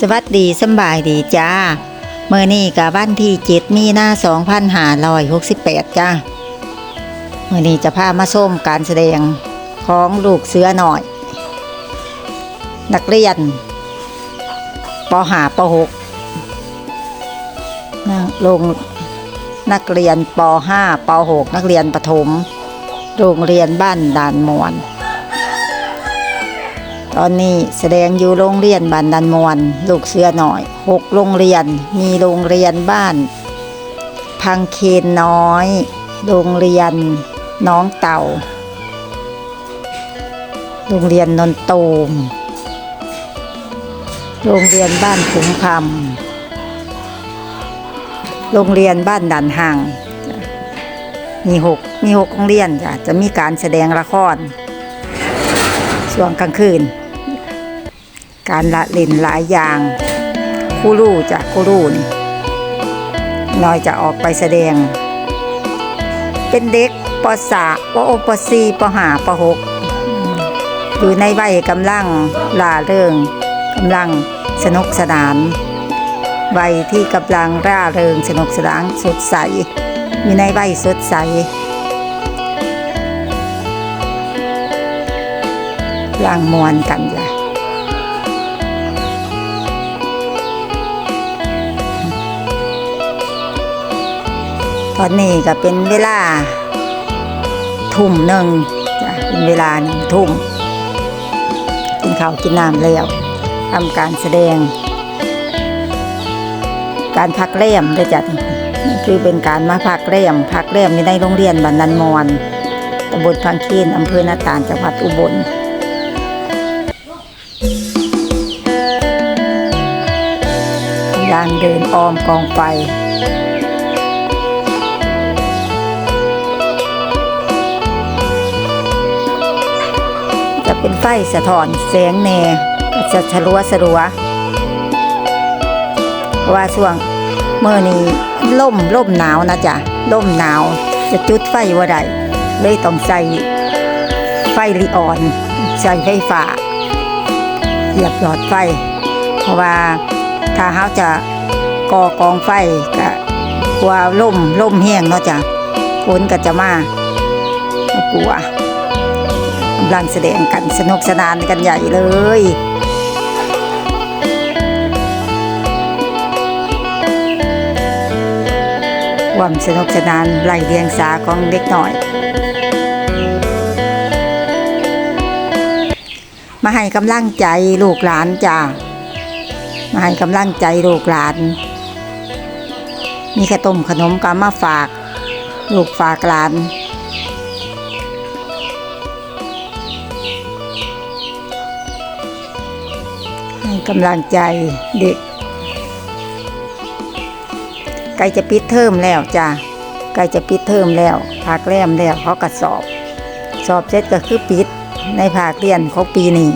สวัสดีสบายดีจ้าเมื่อนี้กับวันที่เจ็ดมีนาสองพันห้าร้อยหกสิบแปดจ้าเมื่อนี้จะพามาส้มการแสดงของลูกเสือหน่อย นักเรียนปหาปหกนะลงนักเรียนปห้าปหกนักเรียนประถม โรงเรียนบ้านด่านมวน ตอนนี้แสดงอยู่โรงเรียนบ้านดันมวนลูกเสือหน่อยหกโรงเรียนมีโรงเรียนบ้าน พังเคนน้อย โรงเรียนน้องเต่า โรงเรียนนนตูม โรงเรียนบ้านขุมคำโรงเรียนบ้านดันห่าง มีหกมีหกโรงเรียนจ้ะจะมีการแสดงละครช่วงกลางคืน การละเล่นหลายอย่างครูรูจากครูรูนี่น้อยจะออกไปแสดง เป็นเด็กปสาปโอปสีปหาปหกอยู่ในวัยกำลังล่าเริงกำลังสนุกสนานวัยที่กำลังร่าเริงสนุกสนานสดใส อยู่ในวัยสดใสล่างมวนกันจ้ะ ตอนนี้ก็เป็นเวลาทุ่มหนึ่งจ้ะเป็นเวลาหนึ่งทุ่มกินข้าวกินน้ำแล้วทำการแสดง การพักเล่มด้วยจ้ะคือเป็นการมาพักเล่มพักเล่มอยู่ในโรงเรียนบันนันมอนตำบลพังเคนอำเภอนาตาลจังหวัดอุบลยางเดินอ้อมกองไฟ เป็นไฟสะท้อนแสงแน่จะฉลัวสลัวว่าช่วงเมื่อนี้ล่มล่มหนาวนะจ๊ะล่มหนาว จะจุดไฟว่าใดเลยต้องใส่ไฟลีออน ใส่ไฟฟ้าเหยียบหลอดไฟ เพราะว่าถ้าเขาจะก่อกองไฟก็กลัวล่มล่มแห้งเนาะจ้ะฝนก็จะมากกลัวำลังแสดงกันสนุกสนานกันใหญ่เลยความสนุกสนานไล่เลียงสาของเด็กหน่อย มาให้กำลังใจลูกหลานจ้ามาให้กำลังใจลูกหลาน มีขนมขนมก็มาฝาก ลูกฝากหลาน ให้กำลังใจเด็กใกล้จะปิดเทอมแล้วจ้ะใกล้จะปิดเทอมแล้วภาคแรมแล้วเขาก็สอบ สอบเสร็จก็คือปิดในภาคเรียนของปีนี้